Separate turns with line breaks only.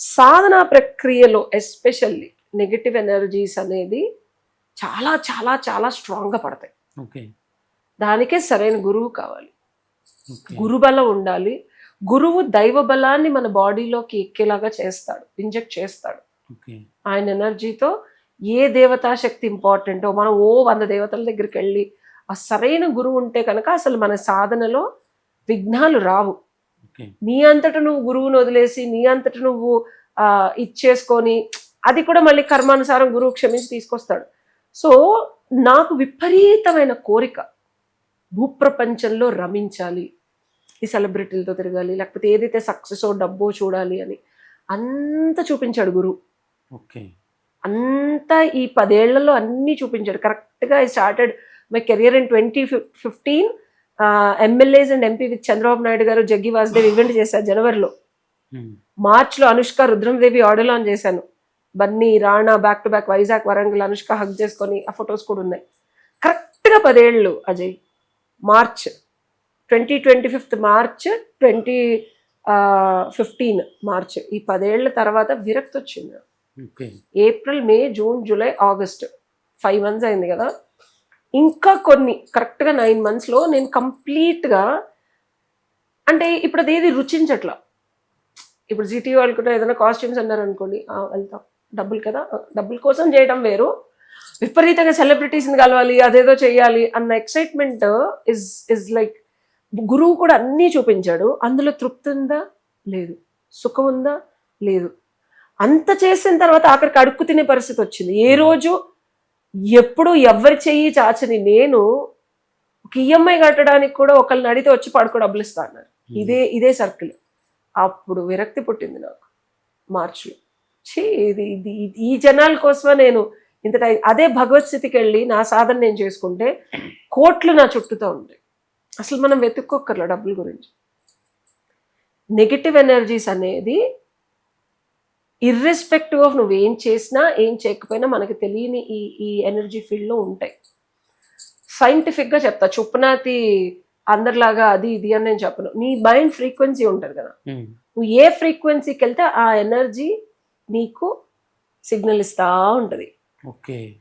సాధనా ప్రక్రియలో especially negative energies అనేది చాలా చాలా చాలా స్ట్రాంగ్గా పడతాయి.
ఓకే.
దానికే సరైన గురువు కావాలి. గురుబలం ఉండాలి. గురువు దైవ బలాన్ని మన బాడీలోకి ఎక్కేలాగా చేస్తాడు ఇంజెక్ట్ చేస్తాడు. ఆయన ఎనర్జీతో ఏ దేవతా శక్తి ఇంపార్టెంటో మనం ఓ వంద దేవతల దగ్గరికి వెళ్ళి ఆ సరైన గురువు ఉంటే కనుక అసలు మన సాధనలో విఘ్నాలు రావు. నీ అంతట నువ్వు గురువుని వదిలేసి నీ అంతట నువ్వు ఆ, ఇచ్చేసుకొని అది కూడా మళ్ళీ కర్మానుసారం గురువు క్షమించి తీసుకొస్తాడు. సో నాకు విపరీతమైన కోరిక భూప్రపంచంలో రమించాలి ఈ సెలబ్రిటీలతో తిరగాలి లేకపోతే ఏదైతే సక్సెస్ డబ్బో చూడాలి అని అంత చూపించాడు గురువు.
ఓకే.
అంతా ఈ పదేళ్ళలో అన్నీ చూపించాడు. కరెక్ట్గా I started my career in twenty fifteen MLAs and MP with Chandrababu Naidu గారు జగ్గి వాసుదేవ్ ఈవెంట్ చేశారు జనవరిలో.
ఉమ్.
మార్చ్లో అనుష్క రుద్రమదేవి ఆడియో లాంచ్ చేశాను. Bunny Rana back to back Vizag Warangal Anushka hug చేసుకొని ఆ ఫొటోస్ కూడా ఉన్నాయి. కరెక్ట్గా పదేళ్ళు Ajay. March twenty twenty fifth March twenty fifteen March. ఈ పదేళ్ళ తర్వాత విరక్తి వచ్చింది April May June July August five months అయింది కదా. ఇంకా కొన్ని కరెక్ట్గా నైన్ మంత్స్లో నేను కంప్లీట్గా అంటే ఇప్పుడు అదేది రుచించట్లా. ఇప్పుడు జీటీ వాళ్ళు కూడా ఏదైనా కాస్ట్యూమ్స్ అన్నారు అనుకోండి "ఆ, వెళ్తాం. డబ్బులు కదా? డబ్బుల కోసం చేయడం వేరు. విపరీతంగా సెలబ్రిటీస్ని కలవాలి అదేదో చేయాలి అన్న ఎక్సైట్మెంట్ ఇస్ ఇస్ లైక్ గురువు కూడా అన్నీ చూపించాడు. అందులో తృప్తి ఉందా? లేదు. సుఖం ఉందా? లేదు. అంత చేసిన తర్వాత ఆఖరికి అడుక్కు తినే పరిస్థితి వచ్చింది. ఏ రోజు ఎప్పుడు ఎవరి చెయ్యి చాచని నేను ఒక ఈఎంఐ కట్టడానికి కూడా ఒకళ్ళని అడిగితే వచ్చి పడుకో డబ్బులు ఇస్తా అన్నారు. ఇదే ఇదే సర్కిల్. అప్పుడు విరక్తి పుట్టింది నాకు మార్చిలో. ఛీ ఇది ఇది ఈ జనాల కోసమే నేను ఇంత టైం అదే భగవత్ స్థితికి వెళ్ళి నా సాధన నేను చేసుకుంటే కోట్లు నా చుట్టూతో ఉంటాయి. అసలు మనం వెతుక్కోక్కర్ల డబ్బుల గురించి. నెగిటివ్ ఎనర్జీస్ అనేది ఇర్రెస్పెక్టివ్ ఆఫ్ నువ్వు ఏం చేసినా ఏం చేయకపోయినా మనకి తెలియని ఈ ఈ ఎనర్జీ ఫీల్డ్లో ఉంటాయి. సైంటిఫిక్గా చెప్తా. చుప్పనాతి అందరిలాగా అది ఇది అని నేను చెప్పను. నీ మైండ్ ఫ్రీక్వెన్సీ ఉంటుంది కదా. నువ్వు ఏ ఫ్రీక్వెన్సీకి వెళ్తే ఆ ఎనర్జీ నీకు సిగ్నల్ ఇస్తా ఉంటుంది.
ఓకే.